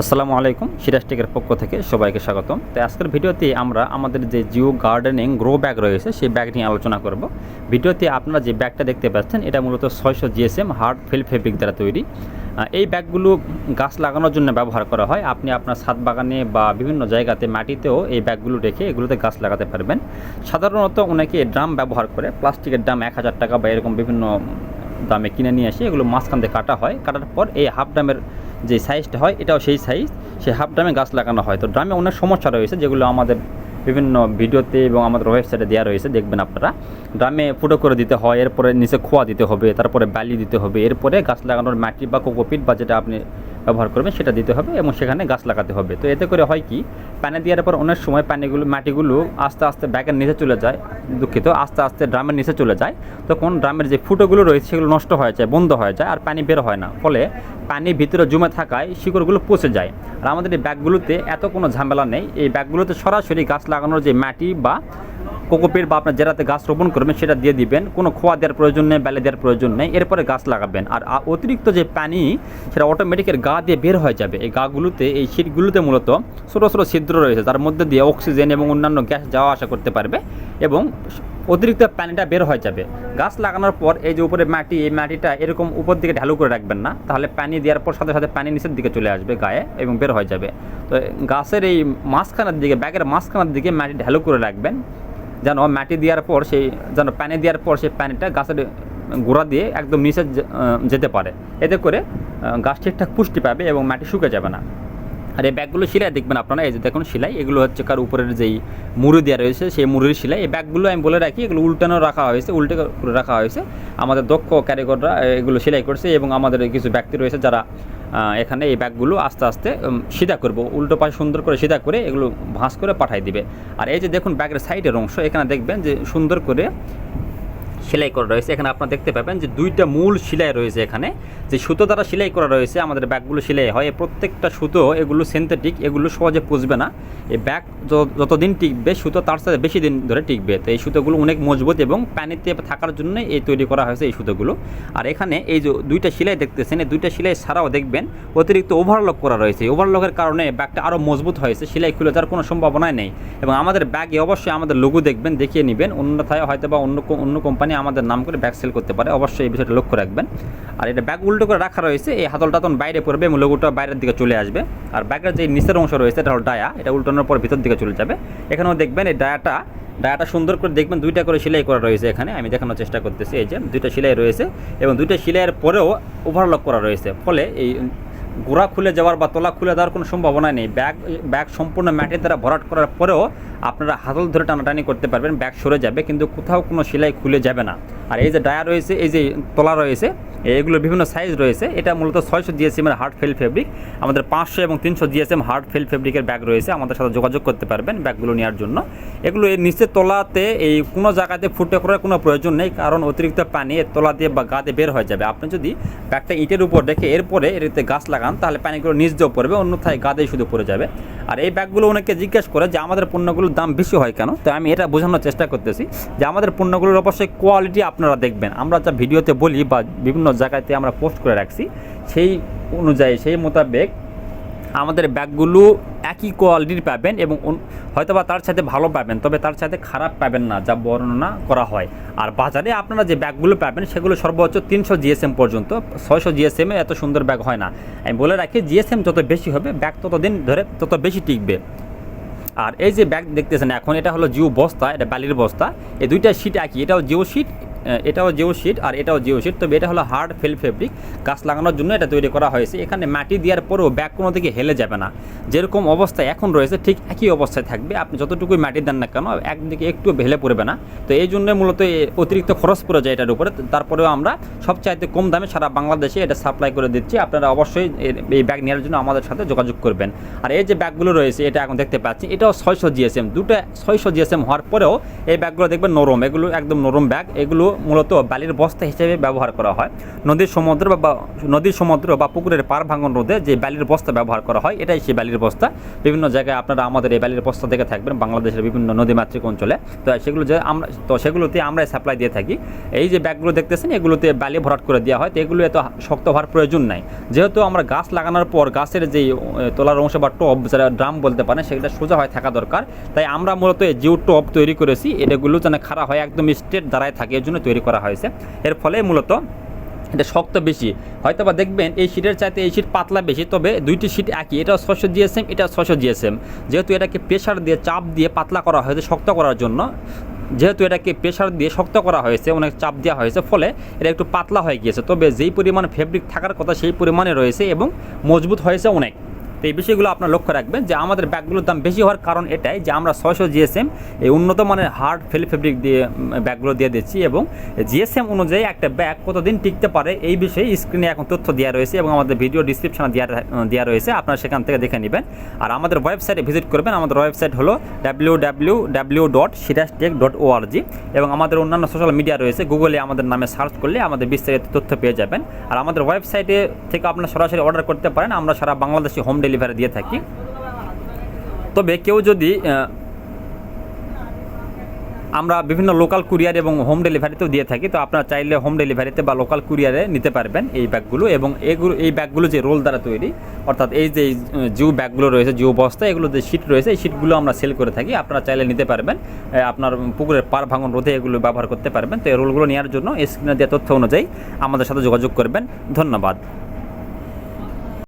আসসালামু আলাইকুম সিরাজটেকের পক্ষ থেকে সবাইকে স্বাগতম। তো আজকের ভিডিওতে আমরা আমাদের যে জিও গার্ডেনিং গ্রো ব্যাগ রয়েছে, সেই ব্যাগ নিয়ে আলোচনা করব। ভিডিওতে আপনারা যে ব্যাগটা দেখতে পাচ্ছেন, এটা মূলত ছয়শো জিএসএম হার্ড ফিল ফেব্রিক দ্বারা তৈরি। এই ব্যাগগুলো গাছ লাগানোর জন্য ব্যবহার করা হয়। আপনি আপনার ছাদ বাগানে বা বিভিন্ন জায়গাতে মাটিতেও এই ব্যাগগুলো রেখে এগুলোতে গাছ লাগাতে পারবেন। সাধারণত অনেকে ড্রাম ব্যবহার করে, প্লাস্টিকের ড্রাম এক হাজার টাকা বা এরকম বিভিন্ন দামে কিনে নিয়ে আসে এগুলো মাঝখান দিয়ে কাটা হয়। কাটার পর এই হাফ ড্রামের যে সাইজটা হয়, এটাও সেই সাইজ সেই হাফ ড্রামে গাছ লাগানো হয়। তো ড্রামে অনেক সমস্যা রয়েছে, যেগুলো আমাদের বিভিন্ন ভিডিওতে এবং আমাদের ওয়েবসাইটে দেওয়া রয়েছে, দেখবেন আপনারা। ড্রামে ফুটো করে দিতে হয়, এরপরে নিচে খোয়া দিতে হবে, তারপরে বালি দিতে হবে, এরপরে গাছ লাগানোর মাটি বা কোকোপিট বা যেটা আপনি ব্যবহার করবেন সেটা দিতে হবে এবং সেখানে গাছ লাগাতে হবে। তো এতে করে হয় কি, পানি দেওয়ার পর অনেক সময় পানিগুলো, মাটিগুলো আস্তে আস্তে ব্যাগের নিচে চলে যায়, দুঃখিত, আস্তে আস্তে ড্রামের নিচে চলে যায়। তখন ড্রামের যে ফুটোগুলো রয়েছে, সেগুলো নষ্ট হয়ে যায়, বন্ধ হয়ে যায় আর পানি বের হয় না। ফলে পানি ভিতরে জমে থাকায় শিকড়গুলো পচে যায়। আর আমাদের এই ব্যাগগুলোতে এত কোনো ঝামেলা নেই। এই ব্যাগগুলোতে সরাসরি গাছ লাগানোর যে মাটি বা কোকোপিট বা আপনার যেটাতে গাছ রোপণ করবেন, সেটা দিয়ে দিবেন। কোনো খোয়া দেওয়ার প্রয়োজন নেই, বেলে দেওয়ার প্রয়োজন নেই, এরপরে গাছ লাগাবেন। আর অতিরিক্ত যে পানি, সেটা অটোমেটিকের গা দিয়ে বের হয়ে যাবে। এই গাগুলোতে, এই শীটগুলোতে মূলত ছোটো ছোটো ছিদ্র রয়েছে তার মধ্যে দিয়ে অক্সিজেন এবং অন্যান্য গ্যাস যাওয়া আসা করতে পারবে এবং অতিরিক্ত পানিটা বের হয়ে যাবে। গাছ লাগানোর পর এই যে উপরে মাটি, এই মাটিটা এরকম উপর দিকে ঢালু করে রাখবেন না, তাহলে পানি দেওয়ার পর সাথে সাথে পানি নিচের দিকে চলে আসবে গায়ে এবং বের হয়ে যাবে। তো গাছের এই মাঝখানের দিকে, ব্যাগের মাঝখানের দিকে মাটি ঢালু করে রাখবেন। যেন মাটি দেওয়ার পর সেই, যেন প্যানে দেওয়ার পর সেই প্যানেটা গাছের গোড়া দিয়ে একদম নিচে যেতে পারে। এতে করে গাছ ঠিকঠাক পুষ্টি পাবে এবং মাটি শুকে যাবে না। আর এই ব্যাগগুলো সেলাই দেখবেন আপনারা, এই যে দেখুন সেলাই, এগুলো হচ্ছে কার উপরের যেই মুড়ি দেওয়া রয়েছে, সেই মুড়ির সেলাই। এই ব্যাগগুলো আমি বলে রাখি, এগুলো উল্টানো রাখা হয়েছে, উল্টে করে রাখা হয়েছে। আমাদের দক্ষ ক্যারিগররা এগুলো সেলাই করছে এবং আমাদের কিছু ব্যক্তি রয়েছে যারা এখানে এই ব্যাগগুলো আস্তে আস্তে সিধা করব, উল্টো পাশে সুন্দর করে সিধা করে এগুলো ভাঁজ করে পাঠাই দিবে। আর এই যে দেখুন ব্যাগের সাইডের অংশ, এখানে দেখবেন যে সুন্দর করে সেলাই করা রয়েছে। এখানে আপনারা দেখতে পাবেন যে দুইটা মূল সেলাই রয়েছে এখানে। যে সুতো দ্বারা সেলাই করা রয়েছে, আমাদের ব্যাগগুলো সেলাই হয়। প্রত্যেকটা সুতো, এগুলো সিনথেটিক এগুলো সহজে পুষবে না। এই ব্যাগ যতদিন টিকবে, সুতো তার সাথে বেশি দিন ধরে টিকবে। তো এই সুতোগুলো অনেক মজবুত এবং পানিতে থাকার জন্য এই তৈরি করা হয়েছে এই সুতোগুলো। আর এখানে এই যে দুইটা সেলাই দেখতেছেন, এই দুইটা সেলাই ছাড়াও দেখবেন অতিরিক্ত ওভারলক করা রয়েছে। ওভারলকের কারণে ব্যাগটা আরও মজবুত হয়েছে, সেলাই খুলে যাওয়ার কোনো সম্ভাবনাই নেই। এবং আমাদের ব্যাগে অবশ্যই আমাদের লঘু দেখবেন, দেখিয়ে নেবেন। অন্যথায় হয়তো বা অন্য অন্য কোম্পানি আমাদের নাম করে ব্যাগ সেল করতে পারে, অবশ্যই এই বিষয়টা লক্ষ্য রাখবেন। আর এটা ব্যাগ উল্টো করে রাখা রয়েছে, এই হাতলটা তখন বাইরে পড়বে এবং লোগোটা বাইরের দিকে চলে আসবে। আর ব্যাগের যে নিচের অংশ রয়েছে, এটা হল ডায়া, এটা উল্টানোর পর ভিতর দিকে চলে যাবে। এখানেও দেখবেন এই ডায়াটা ডায়াটা সুন্দর করে দেখবেন দুইটা করে সেলাই করা রয়েছে এখানে, আমি দেখানোর চেষ্টা করতেছি, এই যে দুইটা সেলাই রয়েছে এবং দুইটা সেলাইয়ের পরেও ওভারলক করা রয়েছে। ফলে এই গোড়া খুলে যাওয়ার বা তলা খুলে দেওয়ার কোনো সম্ভাবনা নেই। ব্যাগ ব্যাগ সম্পূর্ণ ম্যাটের দ্বারা ভরাট করার পরেও আপনারা হাতল ধরে টানাটানি করতে পারবেন, ব্যাগ সরে যাবে, কিন্তু কোথাও কোনো সেলাই খুলে যাবে না। আর এই যে ডায়া রয়েছে, এই যে তলা রয়েছে, এগুলোর বিভিন্ন সাইজ রয়েছে। এটা মূলত ছয়শো জিএসএমের হার্ড ফেল ফেব্রিক আমাদের পাঁচশো এবং তিনশো জিএসএম হার্ড ফেল ফেব্রিকের ব্যাগ রয়েছে। আমাদের সাথে যোগাযোগ করতে পারবেন ব্যাগগুলো নেওয়ার জন্য। এগুলো এর নিচের তলাতে এই কোনো জায়গাতে ফুটে করার কোনো প্রয়োজন নেই, কারণ অতিরিক্ত পানি এর তলা দিয়ে বা গা দিয়ে বের হয়ে যাবে। আপনি যদি ব্যাগটা ইটের উপর রেখে এরপরে এতে গাছ লাগান, তাহলে পানিগুলো নিচ দিয়েও পড়বে, অন্যথায় গা দিয়ে শুধু পড়ে যাবে। আর এই ব্যাগগুলো অনেকে জিজ্ঞেস করে যে, আমাদের পণ্যগুলোর দাম বেশি হয় কেন? তো আমি এটা বোঝানোর চেষ্টা করতেছি যে, আমাদের পণ্যগুলোর অবশ্যই কোয়ালিটি আপনারা দেখবেন। আমরা যা ভিডিওতে বলি বা বিভিন্ন জায়গাতে আমরা পোস্ট করে রাখছি, সেই অনুযায়ী, সেই মোতাবেক আমাদের ব্যাগগুলো একই কোয়ালিটির পাবেন এবং হয়তো বা তার সাথে ভালো পাবেন, তবে তার সাথে খারাপ পাবেন না, যা বর্ণনা করা হয়। আর বাজারে আপনারা যে ব্যাগগুলো পাবেন, সেগুলো সর্বোচ্চ তিনশো জিএসএম পর্যন্ত, ছয়শো জিএসএমে এত সুন্দর ব্যাগ হয় না। আমি বলে রাখি, জিএসএম যত বেশি হবে, ব্যাগ তত দিন ধরে তত বেশি টিকবে। আর এই যে ব্যাগ দেখতেছেন, এখন এটা হলো জিও বস্তা, এটা বালির বস্তা। এই দুইটা শিট একই এটাও জিও শিট এটাও জিও শিট আর এটাও জিও শিট। তবে এটা হলো হার্ড ফেল ফেব্রিক। গাছ লাগানোর জন্য এটা তৈরি করা হয়েছে। এখানে মাটি দেওয়ার পরেও ব্যাগ কোনো দিকে হেলে যাবে না। যেরকম অবস্থায় এখন রয়েছে, ঠিক একই অবস্থায় থাকবে। আপনি যতটুকুই মাটি দেন না কেন, একদিকে একটু হেলে পড়বে না। তো এই জন্য মূলত অতিরিক্ত খরচ পড়ে যায় এটার উপরে। তারপরেও আমরা সবচাইতে কম দামে সারা বাংলাদেশে এটা সাপ্লাই করে দিচ্ছি। আপনারা অবশ্যই এই ব্যাগ নেওয়ার জন্য আমাদের সাথে যোগাযোগ করবেন। আর এই যে ব্যাগগুলো রয়েছে, এটা এখন দেখতে পাচ্ছি, এটাও ছয়শো জিএসএম। দুটো ছয়শো জিএসএম হওয়ার পরেও এই ব্যাগগুলো দেখবেন নরম। এগুলো একদম নরম ব্যাগ। এগুলো মূলত বালির বস্তা হিসেবে ব্যবহার করা হয়। নদীর সমুদ্র বা- নদীর সমুদ্র বা পুকুরের পার ভাঙন রোধে যে বালির বস্তা ব্যবহার করা হয়, এটাই সেই বালির বস্তা। বিভিন্ন জায়গায় আপনারা আমাদের এই বালির বস্তা দেখে থাকবেন, বাংলাদেশের বিভিন্ন নদীমাতৃক অঞ্চলে। তো সেগুলো যে আমরা, তো সেগুলোতে আমরা সাপ্লাই দিয়ে থাকি। এই যে ব্যাগগুলো দেখতেছেন, এগুলোতে বালি ভরাট করে দেওয়া হয়, তো এগুলো এত শক্ত হওয়ার প্রয়োজন নাই। যেহেতু আমরা গাছ লাগানোর পর গাছের যে তোলার অংশ বা টব যারা ড্রাম বলতে পারেন সেটা সোজা হয়ে থাকা দরকার। তাই আমরা মূলত এই জিও টব তৈরি করেছি, এটাগুলো যেন খাড়া হয় একদম স্ট্রেট দাঁড়ায় থাকে। এর জন্য তৈরি করা হয়েছে। এর ফলে মূলত এটা শক্ত বেশি। হয়তো বা দেখবেন এই শিটের চাইতে এই শিট পাতলা বেশি, তবে দুইটি শিট একই। এটা ছশো জিএসএম এটা ছশো জিএসএম যেহেতু এটাকে প্রেশার দিয়ে চাপ দিয়ে পাতলা করা হয়েছে শক্ত করার জন্য, যেহেতু এটাকে প্রেশার দিয়ে শক্ত করা হয়েছে, অনেক চাপ দেওয়া হয়েছে, ফলে এটা একটু পাতলা হয়ে গিয়েছে। তবে যেই পরিমাণ ফেব্রিক থাকার কথা, সেই পরিমাণে রয়েছে এবং মজবুত হয়েছে অনেক। তো এই বিষয়গুলো আপনার লক্ষ্য রাখবেন যে আমাদের ব্যাগগুলোর দাম বেশি হওয়ার কারণ এটাই যে আমরা ছয়শো জিএসএম এই উন্নত মানের হার্ড ফেল ফেব্রিক দিয়ে ব্যাগগুলো দিয়ে দিচ্ছি এবং জিএসএম অনুযায়ী একটা ব্যাগ কতদিন টিকতে পারে এই বিষয়ে স্ক্রিনে এখন তথ্য দেওয়া রয়েছে এবং আমাদের ভিডিও ডিসক্রিপশনে দেওয়া দেওয়া রয়েছে। আপনারা সেখান থেকে দেখে নেবেন। আর আমাদের ওয়েবসাইটে ভিজিট করবেন। আমাদের ওয়েবসাইট হলো W W W dot Sirajtech dot ORG এবং আমাদের অন্যান্য সোশ্যাল মিডিয়া রয়েছে। গুগলে আমাদের নামে সার্চ করলে আমাদের বিস্তারিত তথ্য পেয়ে যাবেন। আর আমাদের ওয়েবসাইটে থেকে আপনারা সরাসরি অর্ডার করতে পারেন। আমরা সারা বাংলাদেশে হোম ডেলিভারি দিয়ে থাকি। তবে কেউ যদি আমরা বিভিন্ন লোকাল কুরিয়ার এবং হোম ডেলিভারিতেও দিয়ে থাকি, তো আপনারা চাইলে হোম ডেলিভারিতে বা লোকাল কুরিয়ারে নিতে পারবেন এই ব্যাগগুলো এবং এগুলো, এই ব্যাগগুলো যে রোল দ্বারা তৈরি, অর্থাৎ এই যে জিও ব্যাগগুলো রয়েছে জিও বস্তা, এগুলো যে শিট রয়েছে, এই শিটগুলো আমরা সেল করে থাকি। আপনারা চাইলে নিতে পারবেন। আপনার পুকুরের পার ভাঙন রোধে এগুলো ব্যবহার করতে পারবেন। তো এই রোলগুলো নেওয়ার জন্য স্ক্রিনে দেওয়া তথ্য অনুযায়ী আমাদের সাথে যোগাযোগ করবেন। ধন্যবাদ।